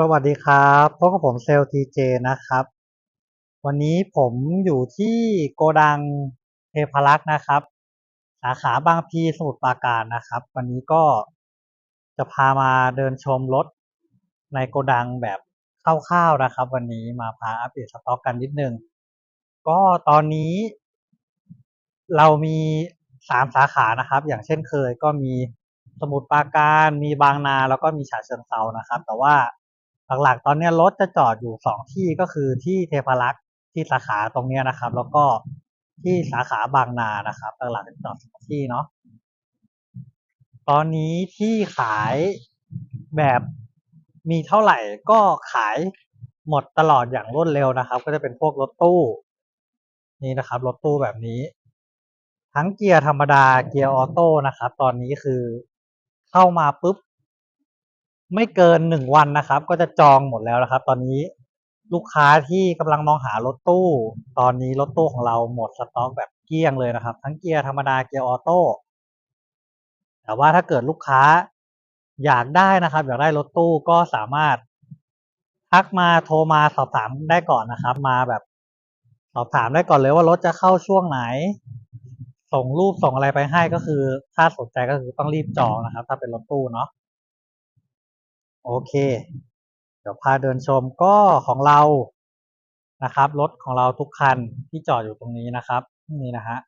สวัสดีครับพบกับผมเซลทีเจนะครับ วันนี้ผมอยู่ที่โกดังเทพารักษ์นะครับ สาขาบางพีสมุทรปราการนะครับ วันนี้ก็จะพามาเดินชมรถในโกดังแบบคร่าวๆนะครับ วันนี้มาพาอัปเดตสต็อกกันนิดนึง ก็ตอนนี้ เรามีสามสาขานะครับ อย่างเช่นเคยก็มีสมุทรปราการมีบางนาแล้วก็มีฉะเชิงเซานะครับ แต่ว่า หลักๆ ตอนนี้รถจะจอดอยู่สองที่ก็คือที่เทพารักษ์ที่สาขาตรงนี้นะครับ แล้วก็ที่สาขาบางนานะครับหลักๆจะจอดสองที่เนาะตอนนี้ที่ขายแบบมีเท่าไหร่ก็ขายหมดตลอดอย่างรวดเร็วนะครับ ก็จะเป็นพวกรถตู้ นี่นะครับรถตู้แบบนี้ ทั้งเกียร์ธรรมดาเกียร์ออโต้นะครับ ตอนนี้คือเข้ามาปุ๊บ ไม่เกินหนึ่งวันนะครับ ก็จะจองหมดแล้วนะครับ ตอนนี้ลูกค้าที่กำลังมองหารถตู้ ตอนนี้รถตู้ของเราหมดสต็อกแบบเกลี้ยงเลยนะครับ ทั้งเกียร์ธรรมดาเกียร์ออโต้แต่ว่าถ้าเกิดลูกค้าอยากได้นะครับ อยากได้รถตู้ก็สามารถทักมาโทรมาสอบถามได้ก่อนนะครับ มาแบบสอบถามได้ก่อนเลยว่ารถจะเข้าช่วงไหน ส่งรูปส่งอะไรไปให้ก็คือ ถ้าสนใจก็คือต้องรีบจองนะครับ ถ้าเป็นรถตู้เนาะ โอเค เดี๋ยวพาเดินชมก็ของเรานะครับรถของเราทุกคันที่จอดอยู่ตรงนี้นะครับนี่นะฮะ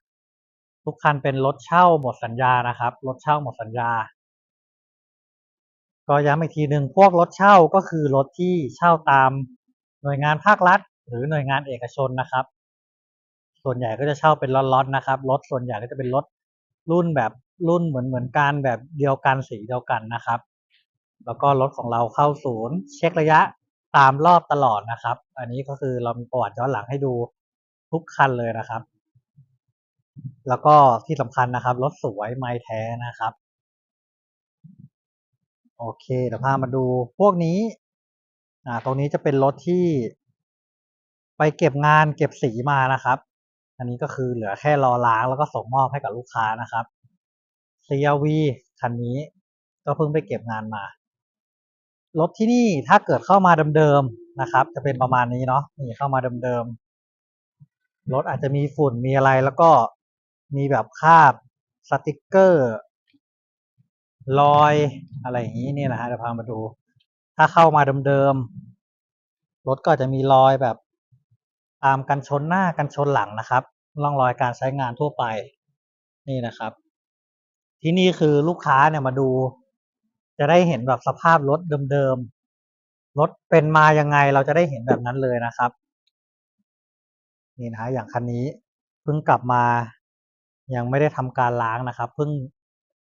ทุกคันเป็นรถเช่าหมดสัญญานะครับรถเช่าหมดสัญญา ก็ย้ำอีกทีหนึ่งพวกรถเช่าก็คือรถที่เช่าตามหน่วยงานภาครัฐ หรือหน่วยงานเอกชนนะครับ ส่วนใหญ่ก็จะเช่าเป็นล็อตๆนะครับรถส่วนใหญ่ก็จะเป็นรถรุ่นแบบรุ่นเหมือนเหมือนกันแบบเดียวกันสีเดียวกันนะครับ แล้วก็รถของเราเข้าศูนย์ เช็คระยะตามรอบตลอดนะครับ อันนี้ก็คือเรามีประวัติย้อนหลังให้ดูทุกคันเลยนะครับ แล้วก็ที่สำคัญนะครับ รถสวยไม่แท้นะครับ โอเคเดี๋ยวพามาดูพวกนี้อ่าตรงนี้จะเป็นรถที่ ไปเก็บงานเก็บสีมานะครับ อันนี้ก็คือเหลือแค่รอล้างแล้วก็ส่งมอบให้กับลูกค้านะครับ CRV คันนี้ก็เพิ่งไปเก็บงานมา รถที่นี่ถ้าเกิดเข้ามาเดิมๆนะครับ จะเป็นประมาณนี้เนาะนี่เข้ามาเดิมๆรถอาจจะมีฝุ่นมีอะไรแล้วก็มีแบบคาบสติกเกอร์รอยอะไรอย่างนี้นี่นะฮะเดี๋ยวพามาดู ถ้าเข้ามาเดิมๆรถก็จะมีรอยแบบตามกันชนหน้ากันชนหลังนะครับร่องรอยการใช้งานทั่วไปนี่นะครับ ที่นี่คือลูกค้าเนี่ยมาดู จะได้เห็นแบบสภาพรถเดิมๆรถเป็นมายังไงเราจะได้เห็นแบบนั้นเลยนะครับนี่นะอย่างคันนี้เพิ่งกลับมา ยังไม่ได้ทำการล้างนะครับเพิ่ง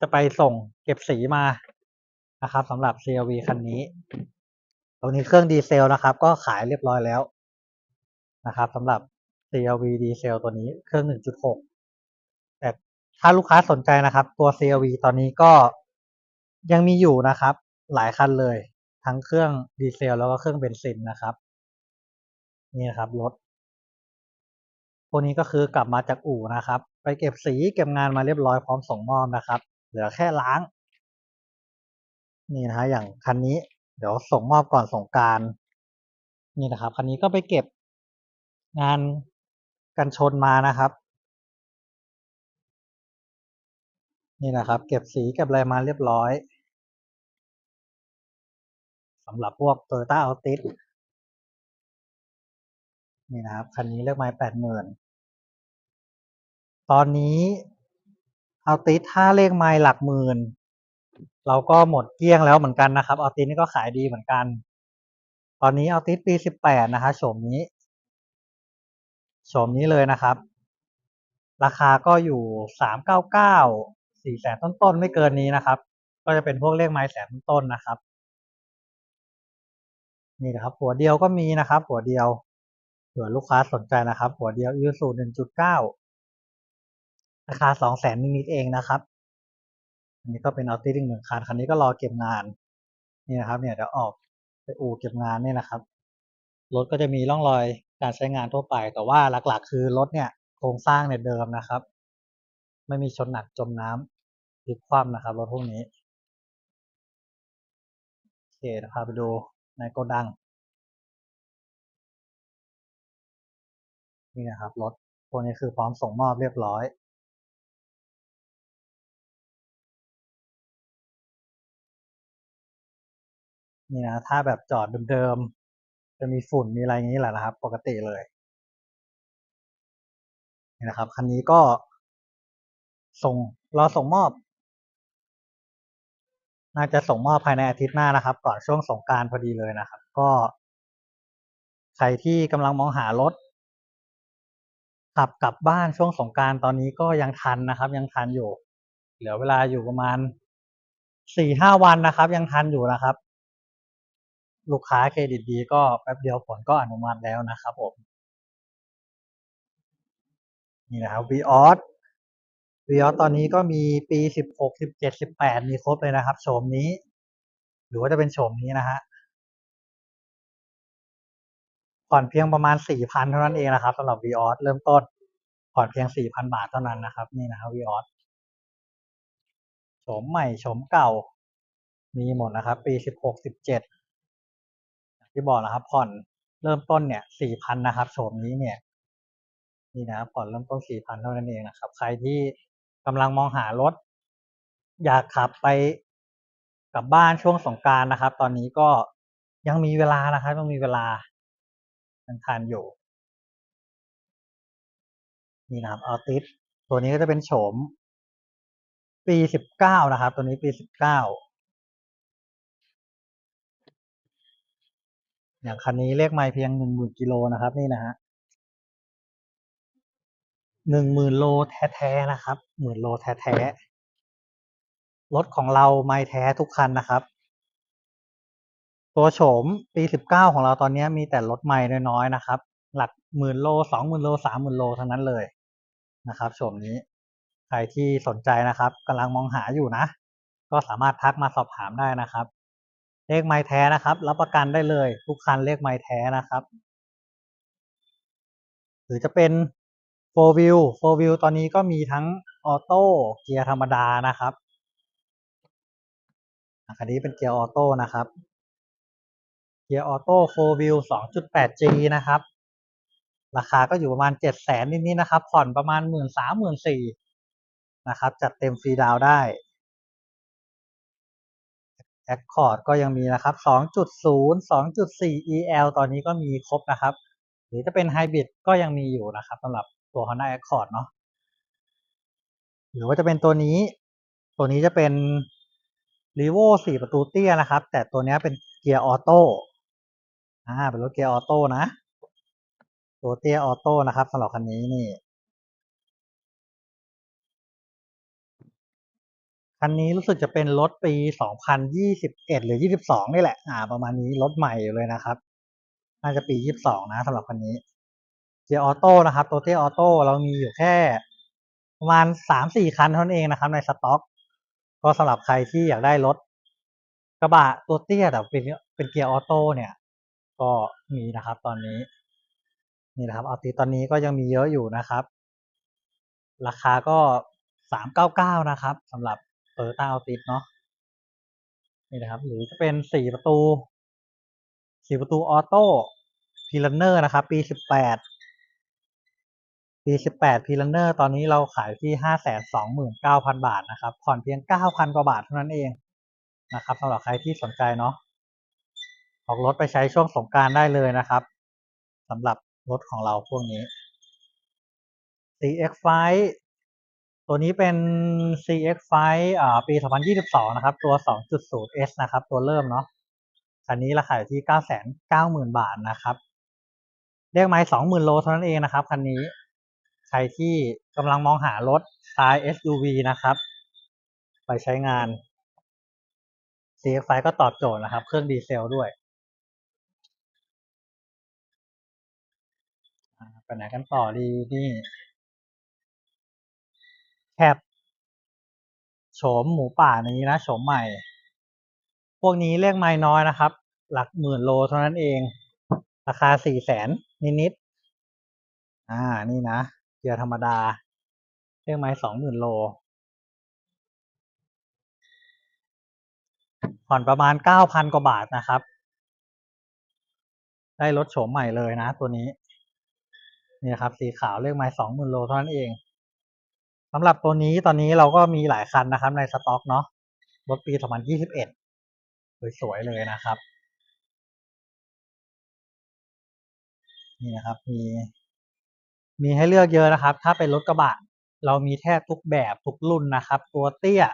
จะไปส่งเก็บสีมานะครับสำหรับ CRV คันนี้ ตรงนี้เครื่องดีเซลนะครับ ก็ขายเรียบร้อยแล้วนะครับสำหรับ CRV ดีเซลตัวนี้เครื่อง 1.6 แต่ถ้าลูกค้าสนใจนะครับ ตัว CRV ตอนนี้ก็ ยังมีอยู่นะครับ หลายคันเลย ทั้งเครื่องดีเซลแล้วก็เครื่องเบนซินนะครับ นี่นะครับรถพวกนี้ก็คือกลับมาจากอู่นะครับ ไปเก็บสีเก็บงานมาเรียบร้อยพร้อมส่งมอบนะครับ เหลือแค่ล้าง นี่นะฮะอย่างคันนี้ เดี๋ยวส่งมอบก่อนส่งการนี่นะครับคันนี้ก็ไปเก็บงานกันชนมานะครับ นี่นะครับ เก็บสีเก็บอะไรมาเรียบร้อย สำหรับพวก Toyota Altis นี่นะครับ คันนี้เลือกไม้แปดหมื่นตอนนี้เอาติสถ้าเลขไม้หลักหมื่น เราก็หมดเกลี้ยงแล้วเหมือนกันนะครับเอาติสนี่ก็ขายดีเหมือนกัน ตอนนี้เอาติสปีสิบแปดนะคะโฉมนี้โฉมนี้เลยนะครับ ราคาก็อยู่สามเก้าเก้าสี่แสนต้นๆ ไม่เกินนี้นะครับ ก็จะเป็นพวกเลขไม้แสนต้นนะครับ นี่นะครับ หัวเดียวก็มีนะครับ หัวเดียวเผื่อลูกค้าสนใจนะครับ หัวเดียวยูสูหนึ่งจุดเก้าราคาสองแสนนิดๆเองนะครับ อันนี้ก็เป็นเอาติสหนึ่งคันคันนี้ก็รอเก็บงาน นี่นะครับ เนี่ยเดี๋ยวออกไปอู่เก็บงานนี่นะครับ รถก็จะมีร่องรอยการใช้งานทั่วไป แต่ว่าหลักๆ คือรถเนี่ยโครงสร้างเนี่ยเดิมนะครับ ไม่มีชนหนักจมน้ำพลิกคว่ำนะครับรถพวกนี้ โอเคเดี๋ยวพาไปดู ในโกดัง นี่นะครับรถตัวนี้คือพร้อมส่งมอบเรียบร้อย นี่นะถ้าแบบจอดเดิมๆ จะมีฝุ่นมีอะไรอย่างนี้แหละนะครับ ปกติเลยนี่นะครับคันนี้ก็ส่งรอส่งมอบ น่าจะส่งมอบภายในอาทิตย์หน้านะครับ ก่อนช่วงสงการพอดีเลยนะครับ ก็ ใครที่กำลังมองหารถขับกลับบ้านช่วงสงการตอนนี้ก็ยังทันนะครับ ยังทันอยู่ เหลือเวลาอยู่ประมาณสี่ห้าวันนะครับ ยังทันอยู่นะครับ ลูกค้าเครดิตดี ก็แป๊บเดียวผลก็อนุมัติแล้วนะครับผมนี่นะครับ v ีออส วีออสตอนนี้ก็มีปีสิบหกสิบเจ็ดสิบแปดมีครบเลยนะครับโฉมนี้ หรือว่าจะเป็นโฉมนี้นะฮะผ่อนเพียงประมาณสี่พันเท่านั้นเองนะครับสำหรับ v ีออสเริ่มต้นผ่อนเพียงสี่พันบาทเท่านั้นนะครับนี่นะครับ v ีออสโฉมใหม่โฉมเก่า มีหมดนะครับ ปีสิบหกสิบเจ็ดที่บอกนะครับ ผ่อนเริ่มต้นเนี่ยสี่พันนะครับโฉมนี้เนี่ยนี่นะครับผ่อนเริ่มต้นสี่พันเท่านั้นเองนะครับ ใครที่ กำลังมองหารถ อยากขับไปกลับบ้านช่วงสงการนะครับ ตอนนี้ก็ยังมีเวลานะครับยังมีเวลายังทันอยู่นี่นะครับออติสตัวนี้ก็จะเป็นโฉม ปีสิบเก้านะครับ ตัวนี้ปีสิบเก้าอย่างคันนี้เลขไมล์เพียงหนึ่งหมื่นกิโลนะครับ นี่นะฮะ หนึ่งหมื่นโลแท้ๆนะครับหมื่นโลแท้ๆรถของเราไมล์แท้ทุกคันนะครับ ตัวโฉมปีสิบเก้าของเราตอนนี้มีแต่รถใหม่น้อยๆนะครับ หลักหมื่นโลสองหมื่นโลสามหมื่นโลทั้งนั้นเลยนะครับโฉมนี้ใครที่สนใจนะครับกำลังมองหาอยู่นะ ก็สามารถทักมาสอบถามได้นะครับ เลขไม้แท้นะครับรับประกันได้เลย ทุกคันเลขไม้แท้นะครับ หรือจะเป็น โฟวิวโฟวิวตอนนี้ก็มีทั้งออโต้เกียร์ธรรมดานะครับคันนี้เป็นเกียร์ออโต้นะครับ เกียร์ออโต้โฟวิว 2.8G นะครับ ราคาก็อยู่ประมาณ 7 0 0แสนนิดๆนะครับ ผ่อนประมาณ 1 3 0 0 0 0นะครับ จัดเต็มฟรีดาวได้ Accord ก็ยังมีนะครับ 2.0 2.4 EL ตอนนี้ก็มีครบนะครับ หรือจะเป็นไฮบริดก็ยังมีอยู่นะครับสำหรับ ตัว Honda Accord เนาะหรือว่าจะเป็นตัวนี้ ตัวนี้จะเป็น r e v o 4 ประตูเตี้ยนะครับ แต่ตัวนี้เป็นเกียร์ออโต้อ่าเป็นรถเกียร์ออโต้นะ ตัวเตี้ยออโต้นะครับสำหรับคันนี้นี่คันนี้รู้สึกจะเป็นรถปี 2021 หรือ 22 นี่แหละ อ่า ประมาณนี้รถใหม่อยู่เลยนะครับ น่าจะปี 22 นะสำหรับคันนี้ เกียร์ออโต้นะครับตัวเตียออโต้เรามีอยู่แค่ประมาณ3-4คันเท่านั้นเองนะครับ ในสต็อก ก็สำหรับใครที่อยากได้รถกระบะตัวเตี้ยแต่เป็นเป็นเกียร์ออโต้เนี่ย ก็มีนะครับตอนนี้นี่นะครับเอติตอนนี้ก็ยังมีเยอะอยู่นะครับ ราคาก็สามเก้าเก้านะครับสำหรับเ o อร์ต้าเอติเนาะนี่นะครับ หรือจะเป็นสี่ประตูสี่ประตูออโต้พีลันเนอร์นะครับ ปีสิบแปด ปีสิบแปดพีลันเนอร์ตอนนี้เราขายที่ห้าแสนสองหมื่นเก้าพันบาทนะครับ ผ่อนเพียงเก้าพันกว่าบาทเท่านั้นเองนะครับสำหรับใครที่สนใจเนาะออกรถไปใช้ช่วงสงการได้เลยนะครับสำหรับรถของเราพวกนี้ CX5 ตัวนี้เป็น CX5 อ่าปี 2022 นะครับ ตัว 2.0S นะครับ ตัวเริ่มเนาะ คันนี้ราคาอยู่ที่ 990,000 บาทนะครับ เรียกไม้ 20,000 โลเท่านั้นเองนะครับ คันนี้ ใครที่กำลังมองหารถสไตล์ SUV นะครับ ไปใช้งาน CX5 ก็ตอบโจทย์นะครับ เครื่องดีเซลด้วยไปไหนกันต่อดีนี่แคบโฉมหมูป่านี้นะโฉมใหม่ พวกนี้เรียกไม่น้อยนะครับ หลักหมื่นโลเท่านั้นเอง ราคาสี่แสนนิดๆอ่านี่นะ เกียร์ธรรมดาเรียกไม้สองหมื่นโล ผ่อนประมาณเก้าพันกว่าบาทนะครับ ได้รถโฉมใหม่เลยนะตัวนี้ นี่นะครับสีขาวเลขไม้สองหมื่นโลเท่านั้นเองสำหรับตัวนี้ตอนนี้เราก็มีหลายคันนะครับในสต็อกเนาะรถปี2021สวยๆเลยนะครับนี่นะครับ มี มีให้เลือกเยอะนะครับ ถ้าเป็นรถกระบะเรามีแทบทุกแบบทุกรุ่นนะครับ ตัวเตี้ย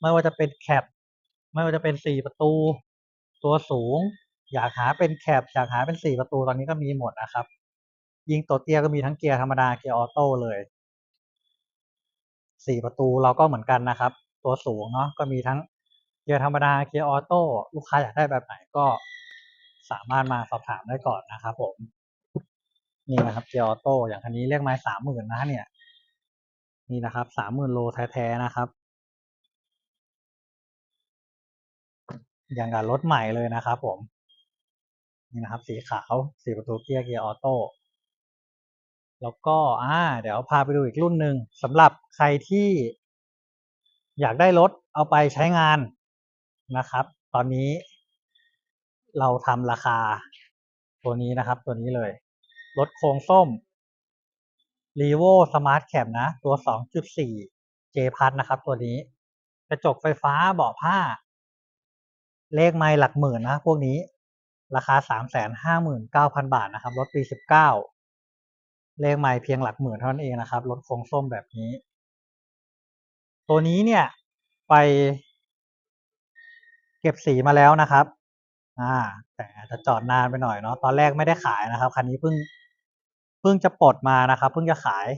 ไม่ว่าจะเป็นแคปไม่ว่าจะเป็นสี่ประตู ตัวสูง อยากหาเป็นแคปอยากหาเป็นสี่ประตูตอนนี้ก็มีหมดนะครับ ยิงตัวเตี้ยก็มีทั้งเกียร์ธรรมดาเกียร์ออโต้เลยสี่ประตูเราก็เหมือนกันนะครับ ตัวสูงเนาะก็มีทั้งเกียร์ธรรมดาเกียร์ออโต้ลูกค้าอยากได้แบบไหนก็สามารถมาสอบถามได้ก่อนนะครับผม นี่นะครับเกียร์ออโต้อย่างคันนี้เรียกไม้สามหมื่นนะเนี่ย นี่นะครับสามหมื่นโลแท้ๆนะครับ อย่างกับรถใหม่เลยนะครับผม นี่นะครับ สีขาวสีประตูเกียร์เกียร์ออโต้แล้วก็อ่าเดี๋ยวพาไปดูอีกรุ่นหนึ่งสำหรับใครที่อยากได้รถเอาไปใช้งานนะครับ ตอนนี้เราทำราคาตัวนี้นะครับ ตัวนี้เลย รถโครงส้ม r e v o Smart Cab นะ ตัว 2.4 J พัทนะครับ ตัวนี้ กระจกไฟฟ้าเบาะผ้า เลขไม่หลักหมื่นนะ พวกนี้ ราคา 359,000 บาทนะครับ รถปี 19 เลขไม่เพียงหลักหมื่นเท่านั้นเองนะครับ รถโครงส้มแบบนี้ ตัวนี้เนี่ย ไป เก็บสีมาแล้วนะครับ อ่า แต่จะจอดนานไปหน่อยเนาะ ตอนแรกไม่ได้ขายนะครับ คันนี้เพิ่ง เพิ่งจะปลดมานะครับเพิ่งจะขาย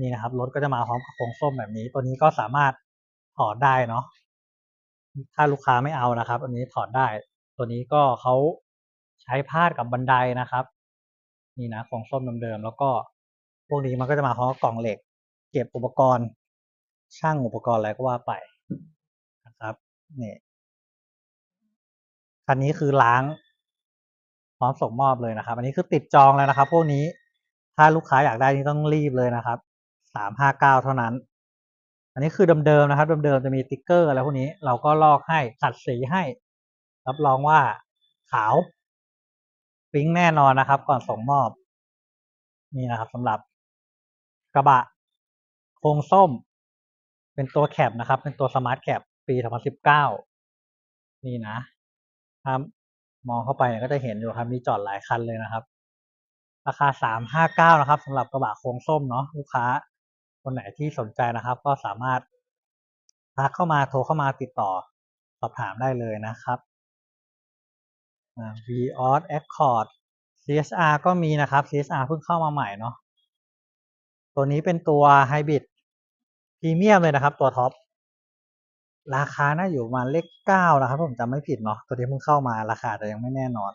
นี่นะครับรถก็จะมาพร้อมกับโครงส้มแบบนี้ ตัวนี้ก็สามารถถอดได้เนาะถ้าลูกค้าไม่เอานะครับ อันนี้ถอดได้ ตัวนี้ก็เขาใช้พาดกับบันไดนะครับ นี่นะโครงส้มเดิมๆแล้วก็พวกนี้มันก็จะมาพร้อมกับกล่องเหล็ก เก็บอุปกรณ์ ช่างอุปกรณ์อะไรก็ว่าไปนะครับนี่คันนี้คือล้าง ร้อมส่งมอบเลยนะครับ อันนี้คือติดจองแล้วนะครับ พวกนี้ถ้าลูกค้าอยากได้นี่ต้องรีบเลยนะครับสามห้าเก้าเท่านั้น อันนี้คือเดิมๆนะครับเดิมๆจะมีติ๊กเกอร์อะไรพวกนี้ เราก็ลอกให้ขัดสีให้ รับรองว่าขาวปิ้งแน่นอนนะครับ ก่อนส่งมอบ นี่นะครับสำหรับกระบะโครงส้ม เป็นตัวแคปนะครับ เป็นตัวสมาร์ทแคปปี 2019 นี่นะครับ มองเข้าไปก็จะเห็นอยู่ครับมีจอดหลายคันเลยนะครับ ราคา359นะครับสำหรับกระบะโครงส้มเนาะลูกค้า คนไหนที่สนใจนะครับ ก็สามารถทักเข้ามาโทรเข้ามาติดต่อสอบถามได้เลยนะครับ v o s Accord CSR ก็มีนะครับ CSR เพิ่งเข้ามาใหม่เนาะตัวนี้เป็นตัวไฮบริดพรีเมียมเลยนะครับ ตัวท็อป ราคาน่าอยู่มาเลขเก้านะครับผมจำไม่ผิดเนาะตัวนี้เพิ่งเข้ามาราคาแต่ยังไม่แน่นอน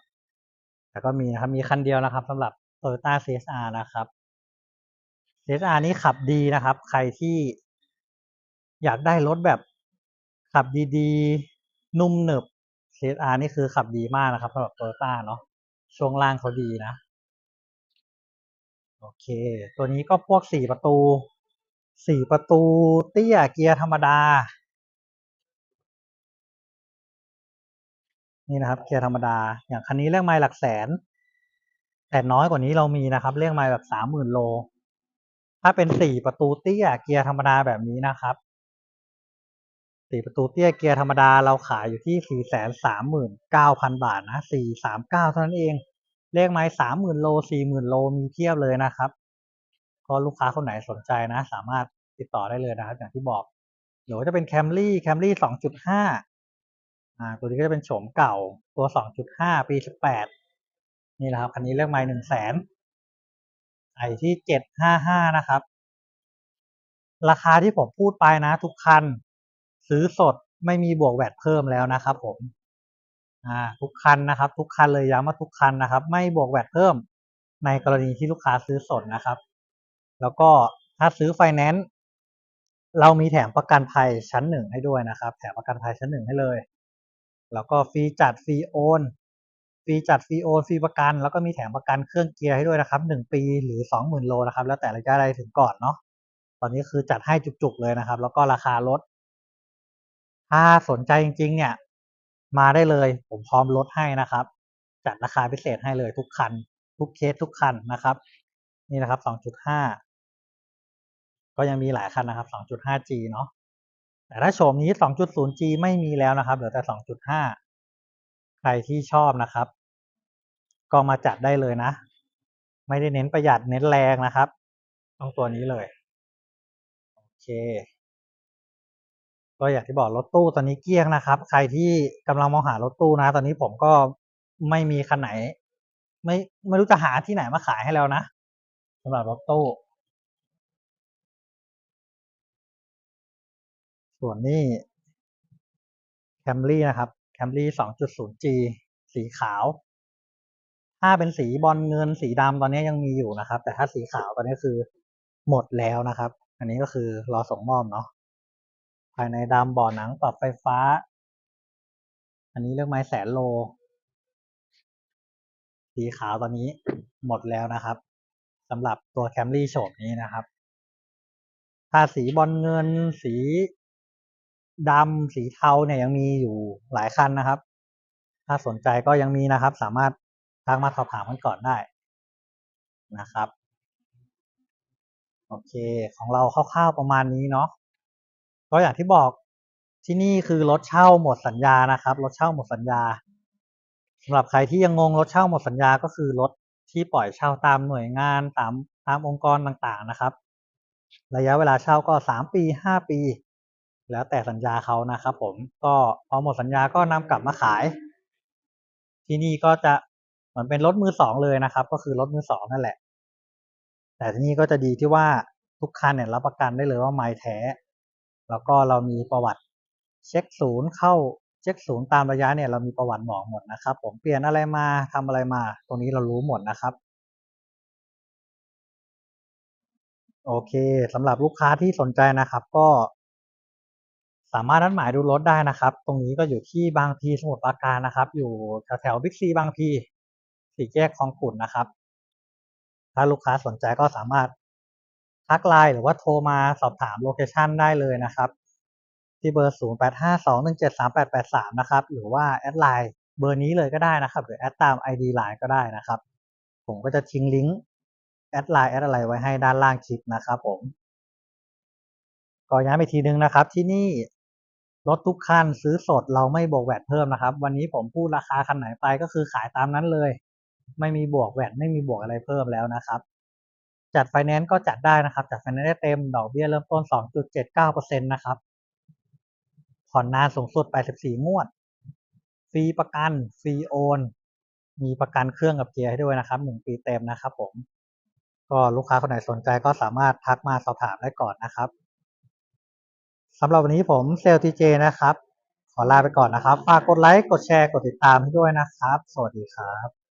แต่ก็มีนะครับมีคันเดียวนะครับสำหรับ Toyota CSR นะครับ CSR นี้ขับดีนะครับ ใครที่อยากได้รถแบบขับดีๆ นุ่มหนึบ CSR นี่คือขับดีมากนะครับสำหรับ Toyota เนาะช่วงล่างเขาดีนะ โอเค ตัวนี้ก็พวกสี่ประตูสี่ประตูเตี้ยเกียร์ธรรมดา นี่นะครับเกียร์ธรรมดา อย่างคันนี้เรียกไมล์หลักแสน แต่น้อยกว่านี้เรามีนะครับ เรียกไมล์แบบสามหมื่นโล ถ้าเป็นสี่ประตูเตี้ยเกียร์ธรรมดาแบบนี้นะครับสี่ประตูเตี้ยเกียร์ธรรมดาเราขายอยู่ที่สี่แสนสามหมื่นเก้าพันบาทนะสี่สามเก้าเท่านั้นเองเลขไม้สามหมื่นโลสี่หมื่นโลมีเทียบเลยนะครับก็ลูกค้าคนไหนสนใจนะ สามารถติดต่อได้เลยนะครับ อย่างที่บอกหรือว่าจะเป็นแคมรี่แคมรี่สองจุดห้า อ่าตัวนี้ก็จะเป็นโฉมเก่าตัวสองจุดห้าปีสิบแปดนี่แหละครับ คันนี้เลขไม้หนึ่งแสนไอที่เจ็ดห้าห้านะครับ ราคาที่ผมพูดไปนะ ทุกคัน ซื้อสดไม่มีบวกแวดเพิ่มแล้วนะครับผมอ่าทุกคันนะครับ ทุกคันเลยย้ำว่าทุกคันนะครับ ไม่บวกแวดเพิ่มในกรณีที่ลูกค้าซื้อสดนะครับ แล้วก็ถ้าซื้อไฟแนนซ์เรามีแถมประกันภัยชั้นหนึ่งให้ด้วยนะครับ แถมประกันภัยชั้นหนึ่งให้เลย แล้วก็ฟรีจัดฟรีโอนฟรีจัดฟรีโอนฟรีประกัน แล้วก็มีแถมประกันเครื่องเกียร์ให้ด้วยนะครับหนึ่งปีหรือสองหมื่นโลนะครับ แล้วแต่ระยะใดถึงก่อนเนาะตอนนี้คือจัดให้จุกๆเลยนะครับ แล้วก็ราคาลด ถ้าสนใจจริง ๆ เนี่ย มาได้เลยผมพร้อมลดให้นะครับ จัดราคาพิเศษให้เลยทุกคัน ทุกเคสทุกคันนะครับ นี่นะครับ 2.5 ก็ยังมีหลายคันนะครับ 2.5G เนาะ แต่ถ้าโฉมนี้ 2.0G ไม่มีแล้วนะครับเหลือแต่ 2.5 ใครที่ชอบนะครับ ก็มาจัดได้เลยนะ ไม่ได้เน้นประหยัดเน้นแรงนะครับต้องตัวนี้เลยโอเคก็อย่างที่บอกรถตู้ตอนนี้เกลี้ยงนะครับ ใครที่กำลังมองหารถตู้นะ ตอนนี้ผมก็ไม่มีคันไหน ไม่ไม่รู้จะหาที่ไหนมาขายให้แล้วนะสำหรับรถตู้ ส่วนนี้ Camry นะครับ Camry 2.0G สีขาว ถ้าเป็นสีบอลเงินสีดำตอนนี้ยังมีอยู่นะครับ แต่ถ้าสีขาวตอนนี้คือหมดแล้วนะครับ อันนี้ก็คือรอส่งมอบเนาะภายในดำบ่อหนังปรับไฟฟ้า อันนี้เลือกไม้แสนโล สีขาวตอนนี้หมดแล้วนะครับสำหรับตัว Camry โฉมนี้นะครับ ถ้าสีบอลเงินสี ดำสีเทาเนี่ยยังมีอยู่หลายคันนะครับ ถ้าสนใจก็ยังมีนะครับ สามารถทักมาสอบถามกันก่อนได้นะครับ โอเค ของเราคร่าวๆประมาณนี้เนาะก็อย่างที่บอกที่นี่คือรถเช่าหมดสัญญานะครับรถเช่าหมดสัญญาสำหรับใครที่ยังงงรถเช่าหมดสัญญาก็คือรถที่ปล่อยเช่าตามหน่วยงานตามตามองค์กรต่างๆนะครับ ระยะเวลาเช่าก็สามปีห้าปี แล้วแต่สัญญาเขานะครับผมก็พอหมดสัญญาก็นำกลับมาขาย ที่นี่ก็จะเหมือนเป็นรถมือสองเลยนะครับ ก็คือรถมือสองนั่นแหละ แต่ที่นี่ก็จะดีที่ว่าทุกคันเนี่ยรับประกันได้เลยว่าไม้แท้ แล้วก็เรามีประวัติเช็คศูนย์เข้าเช็คศูนย์ตามระยะเนี่ยเรามีประวัติบอหมดนะครับ ผมเปลี่ยนอะไรมาทำอะไรมา ตรงนี้เรารู้หมดนะครับ โอเคสำหรับลูกค้าที่สนใจนะครับ ก็ สามารถนัดหมายดูรถได้นะครับ ตรงนี้ก็อยู่ที่บางพีสมุทรปราการนะครับ อยู่แถวแถวบิ๊กซีบางพีสี่แยกคลองขุ่นนะครับ ถ้าลูกค้าสนใจก็สามารถทักไลน์หรือว่าโทรมาสอบถามโลเคชันได้เลยนะครับ ที่เบอร์ 0 8 5 2 1 7 3 8 8 3 นะครับ หรือว่าแอดไลน์เบอร์นี้เลยก็ได้นะครับ หรือแอดตาม ID ไลน์ก็ได้นะครับ ผมก็จะทิ้งลิงก์แอดไลน์แอดอะไรไว้ให้ด้านล่างคลิปนะครับผมก็ย้ำอีกทีนึงนะครับที่นี่ รถทุกคันซื้อสดเราไม่บวกแวดเพิ่มนะครับ วันนี้ผมพูดราคาคันไหนไปก็คือขายตามนั้นเลย ไม่มีบวกแวดไม่มีบวกอะไรเพิ่มแล้วนะครับ จัดไฟแนนซ์ก็จัดได้นะครับ จัดไฟแนนซ์ได้เต็มดอกเบี้ยเริ่มต้น 2.79%นะครับผ่อนนานสูงสุด84งวด ฟรีประกัน ฟรีโอน มีประกันเครื่องกับเกียร์ให้ด้วยนะครับ1ปีเต็มนะครับผม ก็ลูกค้าคนไหนสนใจก็สามารถทักมาสอบถามได้ก่อนนะครับ สำหรับวันนี้ผมเซลทีเจนะครับ ขอลาไปก่อนนะครับ ฝากกดไลค์ กดแชร์ กดติดตามให้ด้วยนะครับ สวัสดีครับ